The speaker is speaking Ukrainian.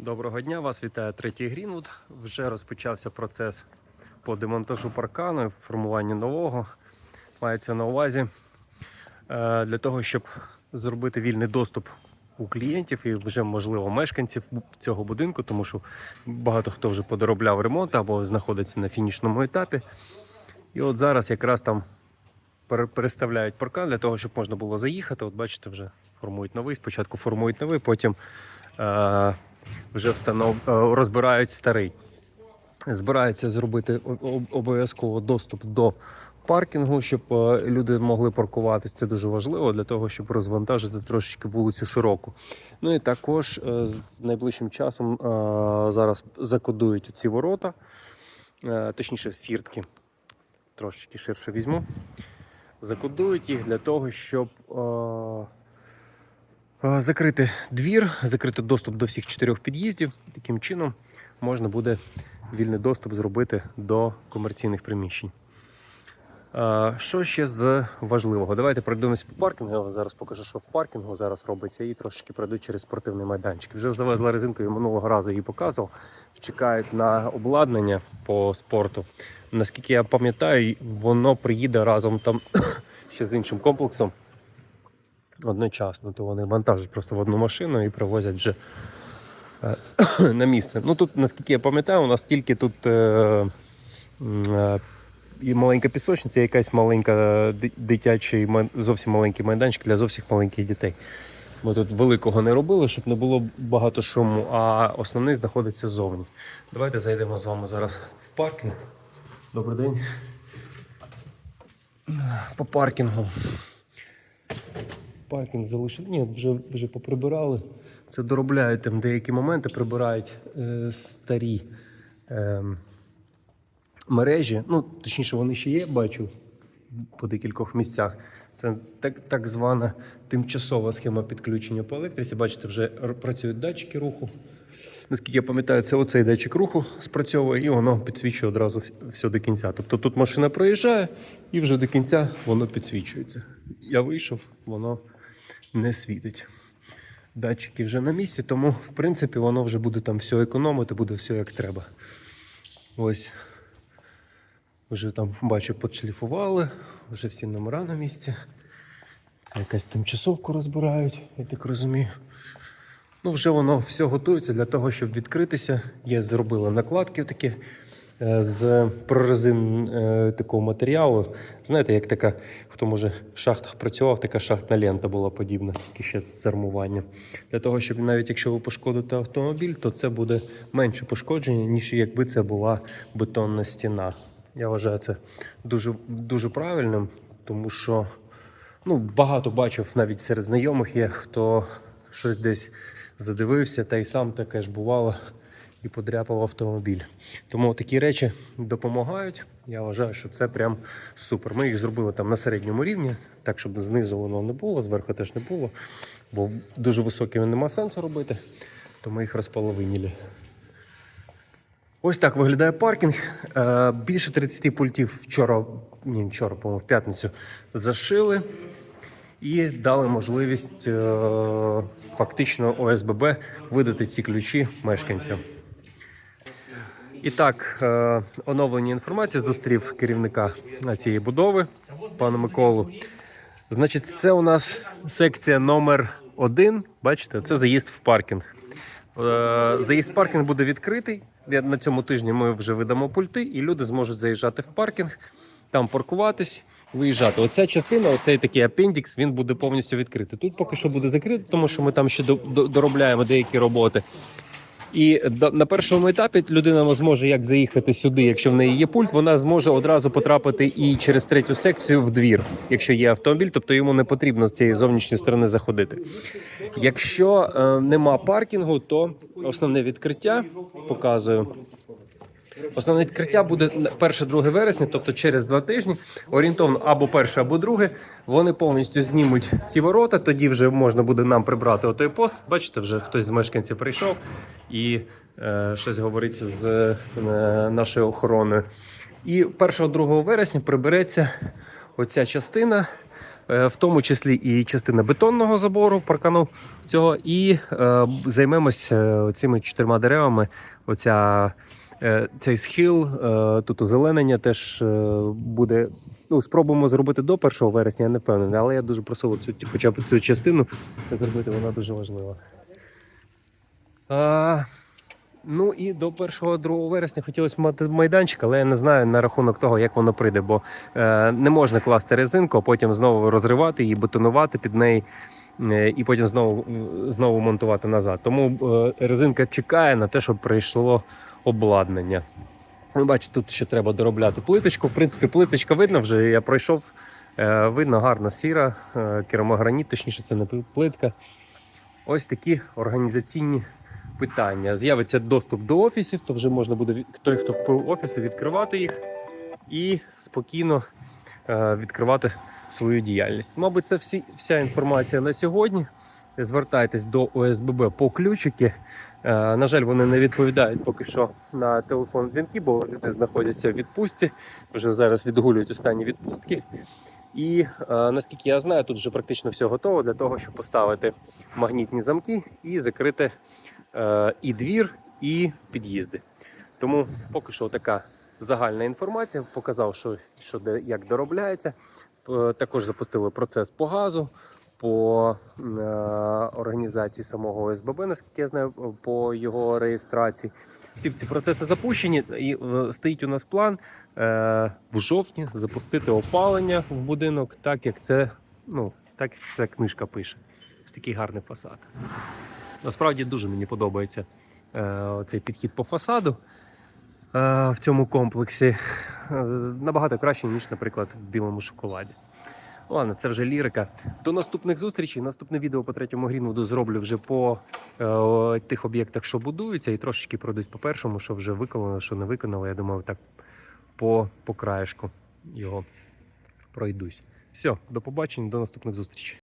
Доброго дня, вас вітає третій Грінвуд. Вже розпочався процес по демонтажу паркану і формуванню нового. Мається на увазі е, для того, щоб зробити вільний доступ у клієнтів і вже можливо мешканців цього будинку, тому що багато хто вже подоробляв ремонт або знаходиться на фінішному етапі. І от зараз якраз там переставляють паркан для того, щоб можна було заїхати. От бачите, вже формують новий. Спочатку формують новий, потім е, вже встанов... е, розбирають старий. Збираються зробити обов'язково доступ до паркінгу, щоб е, люди могли паркуватись. Це дуже важливо для того, щоб розвантажити трошечки вулицю широку. Ну і також е, з найближчим часом зараз закодують ці ворота, точніше, фіртки. Трошечки ширше візьму. Закодують їх для того, щоб закрити двір, закрити доступ до всіх чотирьох під'їздів. Таким чином можна буде вільний доступ зробити до комерційних приміщень. Е, Що ще з важливого? Давайте пройдемось по паркінгу. Зараз покажу, що в паркінгу зараз робиться, і трошки пройду через спортивний майданчик. Вже завезла резинку, я минулого разу її показував. Чекають на обладнання по спорту. Наскільки я пам'ятаю, воно приїде разом там ще з іншим комплексом одночасно. То вони вантажать просто в одну машину і привозять вже е, на місце. Ну тут, наскільки я пам'ятаю, у нас тільки тут е, е, і маленька пісочниця, і якась маленька дитячий, зовсім маленький майданчик для зовсім маленьких дітей. Ми тут великого не робили, щоб не було багато шуму, а основний знаходиться ззовні. Давайте зайдемо з вами зараз в паркінг. Добрий день. По паркінгу. Паркінг залишили. Ні, вже, вже поприбирали. Це доробляють там деякі моменти, прибирають е, старі е, мережі. Ну, точніше, вони ще є, бачу по декількох місцях. Це так, так звана тимчасова схема підключення по електриці. Бачите, вже працюють датчики руху. Наскільки я пам'ятаю, це оцей датчик руху спрацьовує і воно підсвічує одразу все до кінця. Тобто тут машина проїжджає і вже до кінця воно підсвічується. Я вийшов, воно не світить. Датчики вже на місці, тому в принципі воно вже буде там все економити, буде все як треба. Ось. Вже там бачу, підшліфували, вже всі номера на місці. Це якась тимчасовку розбирають, я так розумію. Ну, вже воно все готується для того, щоб відкритися. Є зробили накладки такі з прорезин е, такого матеріалу. Знаєте, як така, хто може в шахтах працював, така шахтна лента була подібна, тільки ще з армуванням. Для того, щоб навіть якщо ви пошкодите автомобіль, то це буде менше пошкодження, ніж якби це була бетонна стіна. Я вважаю це дуже, дуже правильним, тому що ну, багато бачив навіть серед знайомих є, хто щось десь задивився, та й сам таке ж бувало і подряпав автомобіль. Тому такі речі допомагають. Я вважаю, що це прям супер. Ми їх зробили там на середньому рівні, так щоб знизу воно не було, зверху теж не було, бо дуже високими нема сенсу робити, то ми їх розполовиніли. Ось так виглядає паркінг. Е, Більше 30 пультів вчора, ні, вчора, по-моєму, в п'ятницю зашили і дали можливість е, фактично ОСББ видати ці ключі мешканцям. І так, е, оновлення інформації зустрів керівника цієї будови, пана Миколу. Значить, це у нас секція номер один. Бачите, це заїзд в паркінг. Е, Заїзд в паркінг буде відкритий. На цьому тижні ми вже видамо пульти, і люди зможуть заїжджати в паркінг, там паркуватись, виїжджати. Оця частина, оцей такий апендікс, він буде повністю відкритий. Тут поки що буде закритий, тому що ми там ще до- до- доробляємо деякі роботи. І на першому етапі людина зможе як заїхати сюди, якщо в неї є пульт, вона зможе одразу потрапити і через третю секцію в двір, якщо є автомобіль, тобто йому не потрібно з цієї зовнішньої сторони заходити. Якщо е, нема паркінгу, то основне відкриття показую. Основне відкриття буде 1-2 вересня, тобто через два тижні, орієнтовно або перше, або друге. Вони повністю знімуть ці ворота. Тоді вже можна буде нам прибрати отой пост. Бачите, вже хтось з мешканців прийшов і е, щось говорить з е, нашою охороною. І 1-2 вересня прибереться оця частина. е, в тому числі і частина бетонного забору паркану цього, і е, займемось е, цими чотирма деревами. Оця, цей схил, е, тут озеленення теж е, буде. Ну, спробуємо зробити до 1 вересня, я не впевнений, але я дуже просив цю, хоча б цю частину зробити, вона дуже важлива. А, ну і до 1-2 вересня хотілося мати майданчик, але я не знаю на рахунок того, як воно прийде, бо е, не можна класти резинку, а потім знову розривати її, бетонувати під неї. е, І потім знову, е, знову монтувати назад. Тому е, резинка чекає на те, щоб прийшло обладнання. Ви бачите, тут ще треба доробляти плиточку. В принципі, плиточка видно вже. Я пройшов. е, Видно, гарна сіра, е, керамограніт, точніше, це не плитка. Ось такі організаційні питання. З'явиться доступ до офісів, то вже можна буде той, хто купив офіси, відкривати їх і спокійно е, відкривати свою діяльність. Мабуть, це всі, вся інформація на сьогодні. Звертайтесь до ОСББ по ключики. Е, На жаль, вони не відповідають поки що на телефон дзвінки, бо люди знаходяться в відпустці, вже зараз відгулюють останні відпустки. І е, наскільки я знаю, тут вже практично все готово для того, щоб поставити магнітні замки і закрити е, і двір, і під'їзди. Тому поки що така загальна інформація. Показав, що, що де, як доробляється. Також запустили процес по газу, по е, організації самого ОСББ, наскільки я знаю, по його реєстрації. Всі ці процеси запущені, і е, стоїть у нас план е, в жовтні запустити опалення в будинок, так як це, ну, так як ця книжка пише. Ось такий гарний фасад. Насправді дуже мені подобається е, цей підхід по фасаду е, в цьому комплексі. Набагато краще, ніж, наприклад, в білому шоколаді. Ладно, це вже лірика. До наступних зустрічей. Наступне відео по третьому Грінвуду зроблю вже по е, тих об'єктах, що будуються, і трошечки пройдусь по першому, що вже виконано, що не виконало. Я думаю, так по, по краєшку його пройдусь. Все, до побачення, до наступних зустрічей.